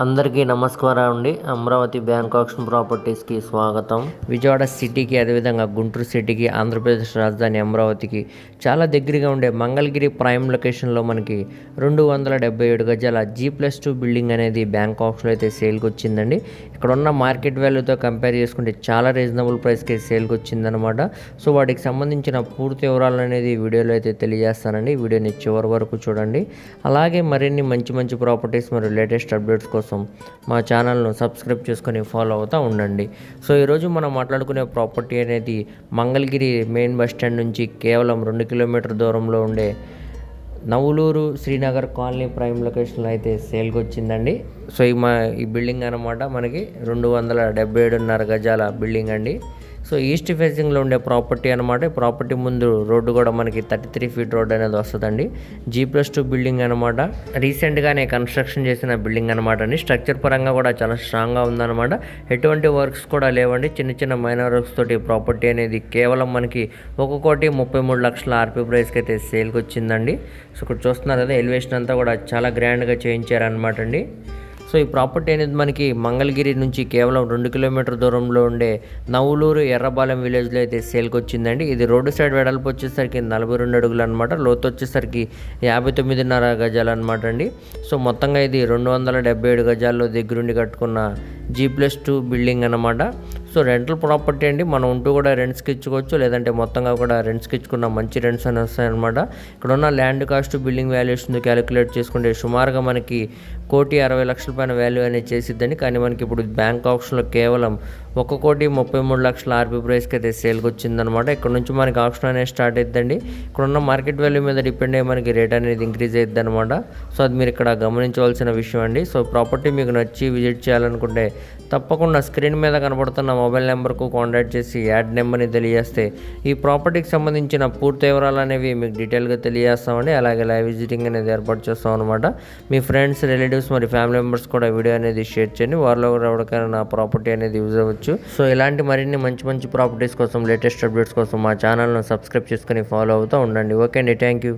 అందరికీ నమస్కారం అండి. అమరావతి బ్యాంక్ ఆక్షన్ ప్రాపర్టీస్కి స్వాగతం. విజయవాడ సిటీకి అదేవిధంగా గుంటూరు సిటీకి ఆంధ్రప్రదేశ్ రాజధాని అమరావతికి చాలా దగ్గరగా ఉండే మంగళగిరి ప్రైమ్ లొకేషన్లో మనకి రెండు వందల డెబ్బై ఏడు గజాల జీ ప్లస్ టూ బిల్డింగ్ అనేది బ్యాంక్ ఆక్షన్లో అయితే సేల్కి వచ్చిందండి. ఇక్కడ ఉన్న మార్కెట్ వాల్యూతో కంపేర్ చేసుకుంటే చాలా రీజనబుల్ ప్రైస్కి సేల్కి వచ్చిందనమాట సో వాటికి సంబంధించిన పూర్తి వివరాలు అనేది వీడియోలో అయితే తెలియజేస్తానండి. వీడియోని చివరి వరకు చూడండి. అలాగే మరిన్ని మంచి మంచి ప్రాపర్టీస్ మరియు లేటెస్ట్ అప్డేట్స్ కోసం మా ఛానల్ను సబ్స్క్రైబ్ చేసుకొని ఫాలో అవుతూ ఉండండి. సో ఈరోజు మనం మాట్లాడుకునే ప్రాపర్టీ అనేది మంగళగిరి మెయిన్ బస్ స్టాండ్ నుంచి కేవలం రెండు కిలోమీటర్ దూరంలో ఉండే నవులూరు శ్రీనగర్ కాలనీ ప్రైమ్ లొకేషన్లో అయితే సేల్కి వచ్చిందండి. సో ఈ మా ఈ బిల్డింగ్ అనమాట మనకి రెండు వందల డెబ్బై ఏడున్నర గజాల బిల్డింగ్ అండి. సో ఈస్ట్ ఫేసింగ్లో ఉండే ప్రాపర్టీ అనమాట ఈ ప్రాపర్టీ ముందు రోడ్డు కూడా మనకి థర్టీ త్రీ ఫీట్ రోడ్ అనేది వస్తుందండి. జీ ప్లస్ టూ బిల్డింగ్ అనమాట రీసెంట్గానే కన్స్ట్రక్షన్ చేసిన బిల్డింగ్ అనమాట అండి. స్ట్రక్చర్ పరంగా కూడా చాలా స్ట్రాంగ్గా ఉందన్నమాట. ఎటువంటి వర్క్స్ కూడా లేవండి. చిన్న చిన్న మైనర్ వర్క్స్ తోటి ప్రాపర్టీ అనేది కేవలం మనకి ఒక కోటి ముప్పై మూడు లక్షల ఆర్పీ ప్రైస్కి అయితే సేల్కి వచ్చిందండి. సో ఇక్కడ చూస్తున్నారు కదా ఎలివేషన్ అంతా కూడా చాలా గ్రాండ్గా చేయించారనమాట అండి. సో ఈ ప్రాపర్టీ అనేది మనకి మంగళగిరి నుంచి కేవలం రెండు కిలోమీటర్ దూరంలో ఉండే నవ్వులూరు ఎర్రబాలెం విలేజ్లో అయితే సేల్కి వచ్చిందండి. ఇది రోడ్డు సైడ్ వెడల్పు వచ్చేసరికి నలభై రెండు అడుగులు అనమాట లోతు వచ్చేసరికి యాభై తొమ్మిదిన్నర గజాలు అనమాట అండి. సో మొత్తంగా ఇది రెండు వందల డెబ్బై ఏడు గజాల్లో దగ్గరుండి కట్టుకున్న జీ ప్లస్ టూ బిల్డింగ్ అనమాట సో రెంటల్ ప్రాపర్టీ అండి. మనం ఉంటూ కూడా రెంట్స్కి ఇచ్చుకోవచ్చు. లేదంటే మొత్తంగా కూడా రెంట్స్కి ఇచ్చుకున్న మంచి రెంట్స్ అని వస్తాయన్నమాట. ఇక్కడ ఉన్న land cost building valuation calculate చేసుకుంటే సుమారుగా మనకి కోటి అరవై లక్షల పైన వాల్యూ అనేది చేసిద్దని కానీ మనకి ఇప్పుడు బ్యాంక్ ఆప్షన్లో కేవలం ఒక కోటి ముప్పై మూడు లక్షల ఆర్పీ ప్రైస్కి అయితే సేల్కి వచ్చిందనమాట ఇక్కడ నుంచి మనకి ఆప్షన్ అనేది స్టార్ట్ అవుతుందండి ఇక్కడ ఉన్న మార్కెట్ వాల్యూ మీద డిపెండ్ అయ్యి మనకి రేట్ అనేది ఇంక్రీజ్ అవుతుంది అనమాట సో అది మీరు ఇక్కడ గమనించవలసిన విషయం అండి. సో ప్రాపర్టీ మీకు నచ్చి విజిట్ చేయాలనుకుంటే తప్పకుండా స్క్రీన్ మీద కనబడుతున్న మొబైల్ నెంబర్కు కాంటాక్ట్ చేసి యాడ్ నెంబర్ని తెలియజేస్తే ఈ ప్రాపర్టీకి సంబంధించిన పూర్తి వివరాలు అనేవి మీకు డీటెయిల్గా తెలియజేస్తామండి. అలాగే లైవ్ విజిటింగ్ అనేది ఏర్పాటు చేస్తాం అనమాట మీ ఫ్రెండ్స్ రిలేటివ్స్ మరి ఫ్యామిలీ మెంబర్స్ కూడా వీడియో అనేది షేర్ చేయండి. వారిలో కూడా ఎవరికైనా నా ప్రాపర్టీ అనేది యూజ్ అవ్వచ్చు. సో ఇలాంటి మరిన్ని మంచి మంచి ప్రాపర్టీస్ కోసం లేటెస్ట్ అప్డేట్స్ కోసం మా ఛానల్ను సబ్స్క్రైబ్ చేసుకొని ఫాలో అవుతూ ఉండండి. ఓకే అండి. Thank you.